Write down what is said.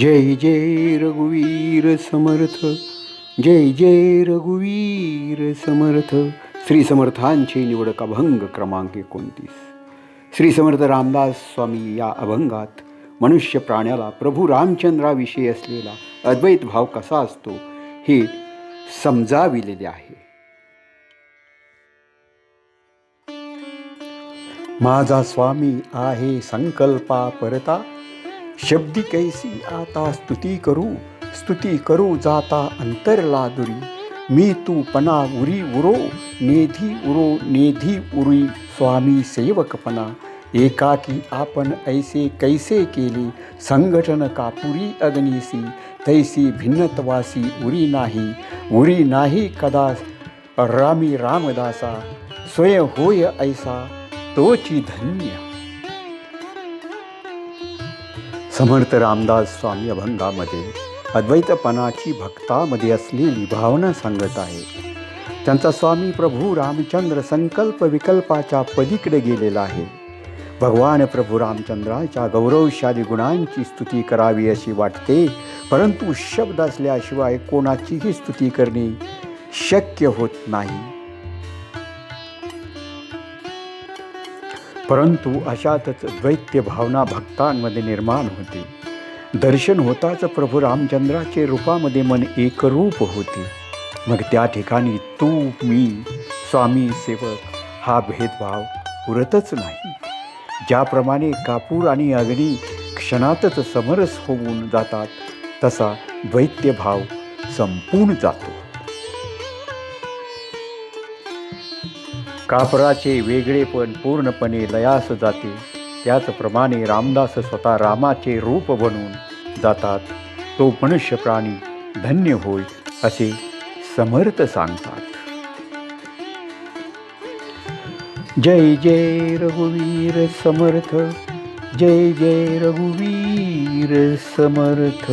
जय जय रघुवीर समर्थ जय जय रघुवीर समर्थ. श्री समर्थांची निवडक अभंग क्रमांक एकोणतीस. श्री समर्थ रामदास स्वामी या अभंगात मनुष्य प्राण्याला प्रभू रामचंद्राविषयी असलेला अद्वैत भाव कसा असतो हे समजाविलेले आहे. माझा स्वामी आहे संकल्पा परता शब्दी कैसी आता स्तुती करू स्तुती करू जाता अंतरला दुरी मी तू पना उरी उरो नेधी उरो नेधी उरी स्वामी सेवकपणा एकाकी आपण ऐसे कैसे केली संघटन कापुरी अग्निसी। तैसी भिन्नत्वासी उरी नाही उरी नाही कदा रामी रामदासा। स्वयं होय ऐसा तोची धन्य। समर्थ रामदास स्वामी अभंगामध्ये अद्वैतपणाची भक्तामध्ये असलेली भावना सांगत आहे. त्यांचा स्वामी प्रभू रामचंद्र संकल्प विकल्पाच्या पलीकडे गेलेला आहे. भगवान प्रभू रामचंद्राच्या गौरवशाली गुणांची स्तुती करावी अशी वाटते परंतु शब्द असल्याशिवाय कोणाचीही स्तुती करणे शक्य होत नाही. परंतु अशातच द्वैत्य भावना भक्तांमध्ये निर्माण होते. दर्शन होताच प्रभू रामचंद्राचे रूपामध्ये मन एकरूप होते. मग त्या ठिकाणी तू मी स्वामी सेवक हा भेदभाव पुरतच नाही. ज्याप्रमाणे कापूर आणि अग्नी क्षणातच समरस होऊन जातात तसा द्वैत्यभाव संपून जातो. कापराचे वेगळेपण पूर्णपणे लयास जाते. त्याचप्रमाणे रामदास स्वतः रामाचे रूप बनून जातात. तो मनुष्य प्राणी धन्य होय असे समर्थ सांगतात. जय जय रघुवीर समर्थ जय जय रघुवीर समर्थ.